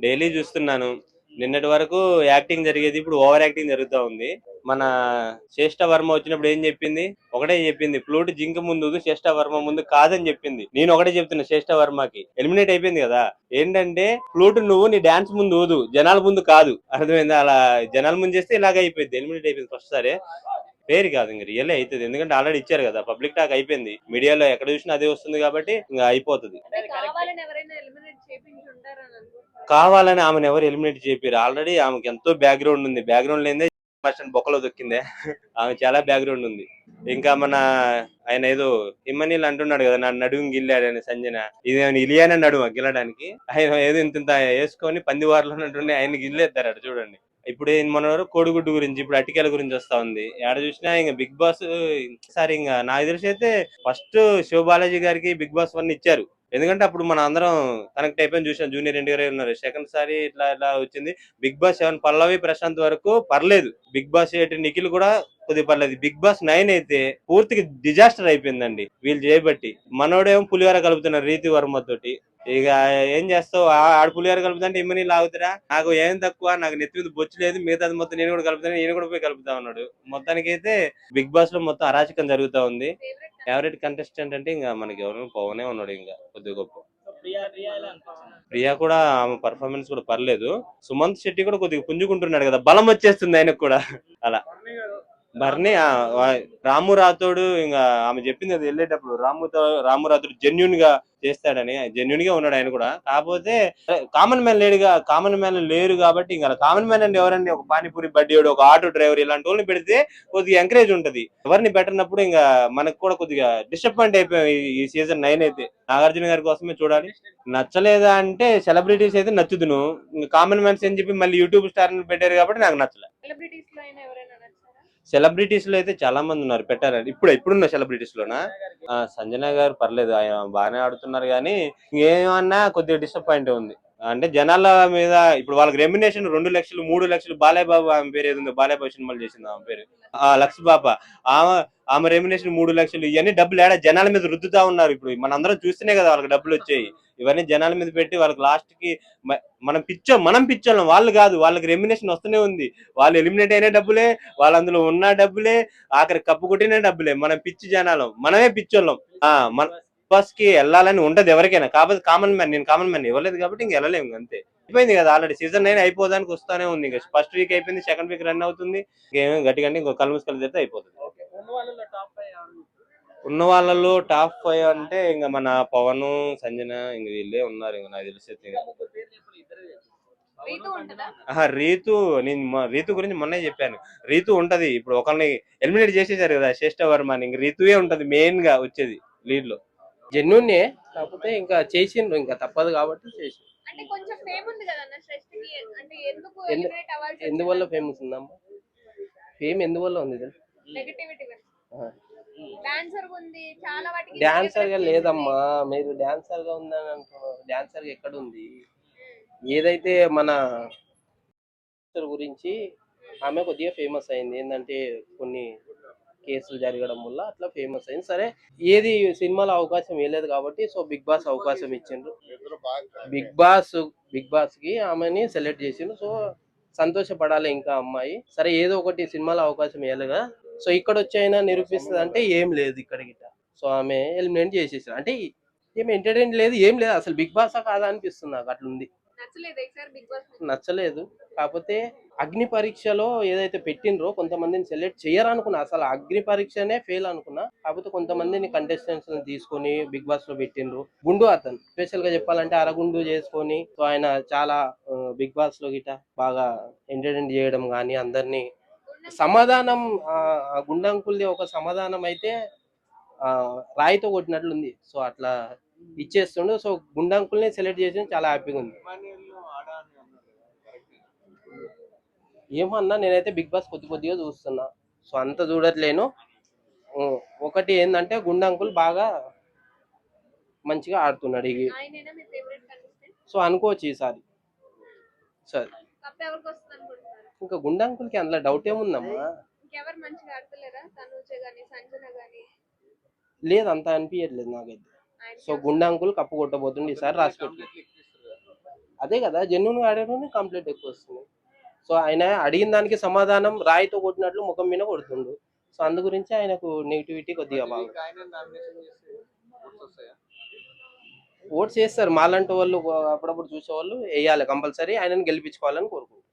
Daily చూస్తున్నాను. నిన్నటి వరకు యాక్టింగ్ జరిగేది ఇప్పుడు ఓవర్ యాక్టింగ్ జరుగుతూ ఉంది. మన శ్రేష్ట వర్మ వచ్చినప్పుడు ఏం చెప్పింది? ఒకటే చెప్పింది ఫ్లూట్ జింక ముందు శ్రేష్ట వర్మ ముందు కాదని చెప్పింది. నేను ఒకటే చెప్తున్నా శ్రేష్ట వర్మకి. ఎలిమినేట్ అయిపోయింది కదా. ఏంటంటే ఫ్లూట్ నువ్వు నీ డాన్స్ ముందు ఊదు. జనాల ముందు కాదు. అర్థమైంది? అలా జనాల ముందు చేస్తే ఇలాగ అయిపోయింది. ఎలిమినేట్ అయిపోయింది ఫస్ట్ సరే. పేరు కాదు ఇంక రియల్ అవుతుంది ఎందుకంటే ఆల్రెడీ ఇచ్చారు కదా పబ్లిక్ టాక్ అయిపోయింది. మీడియాలో ఎక్కడ చూసినా అదే వస్తుంది కాబట్టి ఇంకా అయిపోతుంది. కావాలని ఆమెను ఎవరు ఎలిమినేట్ చేయలేరు ఆల్రెడీ ఆమెకి ఎంతో బ్యాక్గ్రౌండ్ ఉంది. బ్యాక్గ్రౌండ్ లేదే పర్సెంట్ బొక్కలో దొక్కిందే. ఆమె చాలా బ్యాక్గ్రౌండ్ ఉంది. ఇంకా మన ఆయన ఏదో ఇమ్మనీళ్ళు అంటున్నాడు కదా నా నడుము గిల్లాడని సంజన. ఇది ఏమైనా ఇలియానే నడుమ గిల్లడానికి? ఆయన ఏదో ఇంత వేసుకొని పందివారిలో ఉన్నట్టుండి ఆయన గిల్లేస్తారట చూడండి. ఇప్పుడు మొన్న మన వరకు కోడిగుడ్డు గురించి ఇప్పుడు అటికల గురించి వస్తా ఉంది. ఎక్కడ చూసినా ఇంకా బిగ్ బాస్ సారి ఇంకా నాకు తెలిసి అయితే ఫస్ట్ శివ బాలాజీ గారికి బిగ్ బాస్ వన్ ఇచ్చారు. ఎందుకంటే అప్పుడు మన అందరం కనెక్ట్ అయిపోయి చూసాం. జూనియర్ ఎన్టీ గారు ఉన్నారు. సెకండ్ సారి ఇట్లా ఇట్లా వచ్చింది. Bigg Boss seven Pallavi Prashanth వరకు పర్లేదు. బిగ్ బాస్ ఎయిట్ నిఖిల్ కూడా కొద్దిగా పర్లేదు. బిగ్ బాస్ నైన్ అయితే పూర్తిగా డిజాస్టర్ అయిపోయిందండి వీళ్ళు చేయబట్టి మనోడేమో పులిహోర కలుపుతున్నారు రీతి వర్మ తోటి. ఇక ఏం చేస్తావు? ఆ- ఆడ పులిహోర కలుపుతుంటే ఇమ్మని లాగుతురా? నాకు ఏం తక్కువ నాకు నెత్తి మీద బొచ్చు లేదు. మిగతాది మొత్తం నేను కూడా కలుపుతాను నేను కూడా పోయి కలుపుతా ఉన్నాడు. మొత్తానికి అయితే బిగ్ బాస్లో మొత్తం అరాచకం జరుగుతా ఉంది. ఫేవరెట్ కంటెస్టెంట్ అంటే ఇంకా మనకి ఎవరు? పవనే ఉన్నాడు ఇంకా కొద్దిగా గొప్ప. ప్రియా ప్రియా ఎలా అనిపించింది ప్రియా కూడా ఆమె పర్ఫార్మెన్స్ కూడా పర్లేదు. సుమంత్ శెట్టి కూడా కొద్దిగా పుంజుకుంటున్నాడు కదా బలం వచ్చేస్తుంది ఆయనకు కూడా. అలా. బర్నీ రాము రాథోడు ఇంకా ఆమె చెప్పింది అది వెళ్ళేటప్పుడు రాముతో రాము రాథోడు జెన్యున్గా చేస్తాడని జెన్యున్గా ఉన్నాడు ఆయన కూడా. కాకపోతే కామన్ మ్యాన్ లేడుగా కామన్ మ్యాన్ లేరు కాబట్టి ఇంకా కామన్ మ్యాన్ అంటే ఎవరండి? ఒక పానీపూరి బడ్డీడు ఒక ఆటో డ్రైవర్ ఇలాంటి వాళ్ళని పెడితే కొద్దిగా ఎంకరేజ్ ఉంటది. ఎవరిని పెట్టినప్పుడు ఇంకా మనకు కూడా కొద్దిగా డిసప్పాయింట్ అయిపోయాం ఈ- సీజన్ నైన్ అయితే. నాగార్జున గారి కోసమే చూడాలి. నచ్చలేదా అంటే సెలబ్రిటీస్ అయితే నచ్చుదును. ఇంకా కామన్ మ్యాన్స్ అని చెప్పి మళ్ళీ యూట్యూబ్ స్టార్ పెట్టారు కాబట్టి నాకు నచ్చలేదు సెలబ్రిటీస్లో ఎవరైనా సెలబ్రిటీస్లో అయితే చాలా మంది ఉన్నారు పెట్టారండి. ఇప్పుడు ఇప్పుడున్న సెలబ్రిటీస్ లోనా? ఆ, సంజన గారు పర్లేదు ఆయన బాగానే ఆడుతున్నారు కానీ ఏమన్నా కొద్దిగా డిసప్పాయింట్ ఉంది. అంటే జనాల మీద ఇప్పుడు వాళ్ళకి రెమ్యునేషన్ రెండు లక్షలు మూడు లక్షలు బాలయ్య బాబు ఆమె పేరు ఏదో ఉందో బాబు సినిమాలు చేసింది ఆమె పేరు. ఆ లక్ష బాబ ఆమె ఆమె రెమ్యునేషన్ మూడు లక్షలు ఇవన్నీ డబ్బులు ఏడా జనాల మీద రుద్దుతా ఉన్నారు ఇప్పుడు. మనందరం చూస్తేనే కదా వాళ్ళకి డబ్బులు వచ్చాయి. ఇవన్నీ జనాల మీద పెట్టి వాళ్ళకి లాస్ట్కి మనం పిచ్చో మనం పిచ్చోళ్ళం. వాళ్ళు కాదు వాళ్ళకి రెమ్యునేషన్ వస్తూనే ఉంది. వాళ్ళు ఎలిమినేట్ అయిన డబ్బులే వాళ్ళు అందులో ఉన్న డబ్బులే ఆఖరి కప్పు కొట్టిన డబ్బులే. మనం పిచ్చి జనాలం. మనమే పిచ్చోళ్ళం. ఆ మన బస్కి వెళ్ళాలని ఉంటది ఎవరికైనా. కాకపోతే కామన్ మ్యాన్ నేను కామన్ మ్యాన్ ఇవ్వలేదు కాబట్టి ఇంక వెళ్ళలేము అంతే. అయిపోయింది కదా ఆల్రెడీ సీజన్ నైన్ అయిపోదానికి వస్తానే ఉంది. ఇంకా ఫస్ట్ వీక్ అయిపోయింది సెకండ్ వీక్ రన్ అవుతుంది. ఇంకేమో గట్టిగా ఇంకో కలుముసు కలిసి అయితే అయిపోతుంది. ఓకే. ఉన్న వాళ్ళలో టాప్ ఫైవ్ ఎవరు ఉన్న వాళ్ళలో టాప్ ఫైవ్ అంటే ఇంకా మన పవన్ సంజన ఇంక వీళ్ళే ఉన్నారు. ఇంకా నాకు తెలిసి. రీతు ఉంటుందా? ఆహా రీతు నేను మొ- రీతు గురించి మొన్నే చెప్పాను. రీతు ఉంటది. ఇప్పుడు ఒకరిని ఎలిమినేట్ చేసేసారు కదా శ్రేష్ఠ వర్మ ఇంక రీతువే ఉంటది మెయిన్గా వచ్చేది లీడ్లో. జెన్యున్నే కాకపోతే ఇంకా చేసిండ్రు ఇంకా తప్పదు కాబట్టి చేసి ఎందువల్ల ఫేమస్ ఉందమ్మా ఫేమ్ ఎందువల్ల ఉంది డాన్సర్గా లేదమ్మా. మీరు డాన్సర్గా ఉందని అంటున్నారు. డాన్సర్గా ఎక్కడ ఉంది? ఏదైతే మన గురించి ఆమె కొద్దిగా ఫేమస్ అయింది. ఏంటంటే కొన్ని కేసులు జరగడం వల్ల అట్లా ఫేమస్ అయింది. సరే ఏది సినిమాలో అవకాశం ఇవ్వలేదు కాబట్టి సో బిగ్ బాస్ అవకాశం ఇచ్చిండ్రు. బిగ్ బాస్ బిగ్ బాస్కి ఆమెని సెలెక్ట్ చేసిండ్రు. సో సంతోషపడాలి ఇంకా అమ్మాయి. సరే ఏదో ఒకటి సినిమాలో అవకాశం ఇవ్వాలిగా సో ఇక్కడ వచ్చి అయినా నిరూపిస్తుంది అంటే ఏం లేదు ఇక్కడ గిట్ట. సో ఆమె ఎలిమినేట్ చేసేసారు అంటే ఏం ఎంటర్టైన్ లేదు ఏం లేదు. అసలు బిగ్ బాస్ కాదా అనిపిస్తుంది నాకు అట్లుంది. నచ్చలేదు కాకపోతే అగ్ని పరీక్షలో ఏదైతే పెట్టినరో కొంతమందిని సెలెక్ట్ చేయరనుకున్నా. అసలు అగ్ని పరీక్షనే ఫెయిల్ అనుకున్నా. కాకపోతే కొంతమందిని కంటెస్టెంట్స్ తీసుకొని బిగ్ బాస్లో పెట్టినరు గుండు అతను. స్పెషల్గా చెప్పాలంటే అరగుండు చేసుకొని సో ఆయన చాలా బిగ్ బాస్లో గిట బాగా ఎంటర్టైన్ చేయడం కానీ అందరినీ సమాధానం గుండంకుల్ది ఒక సమాధానం అయితే రాయితో కొట్టినట్లుంది. సో అట్లా ఇచ్చేస్తుండు. సో గుండంకుల్ని సెలెక్ట్ చేసి చాలా హ్యాపీగా ఉంది. ఏమన్నా నేనైతే బిగ్ బాస్ కొద్ది కొద్దిగా చూస్తున్నా. సో అంత చూడట్లేను. ఒకటి ఏంటంటే గుండంకుల్ బాగా మంచిగా ఆడుతున్నాడు కంటెస్టెంట్ సో అనుకోవచ్చు ఈసారి. సరే. ఇంకా గుండంకుల్కి అందులో డౌట్ ఏముందమ్మా? ఇంకెవరు మంచిగా ఆడతలేరా? తనూజ గాని సంజన గాని? లేదు అంత అనిపించట్లేదు నాకైతే. సో గుండంకుల్ కప్పు కొట్టబోతుండే ఈసారి రాసి పెట్టు అదే కదా జెన్యున్గా ఆడేటోనే కంప్లీట్ ఎక్కువ వస్తుంది. సో ఆయన అడిగిన దానికి సమాధానం రాయితో కొట్టినట్లు ముఖం మీద కొడుతుండు. సో అందు గురించి ఆయనకు నెగిటివిటీ కొద్దిగా బాగా. ఓట్స్ చేస్తారు. మాలాంటి వాళ్ళు అప్పుడప్పుడు చూసే వాళ్ళు వేయాలి కంపల్సరీ. ఆయనను గెలిపించుకోవాలని కోరుకుంటున్నారు.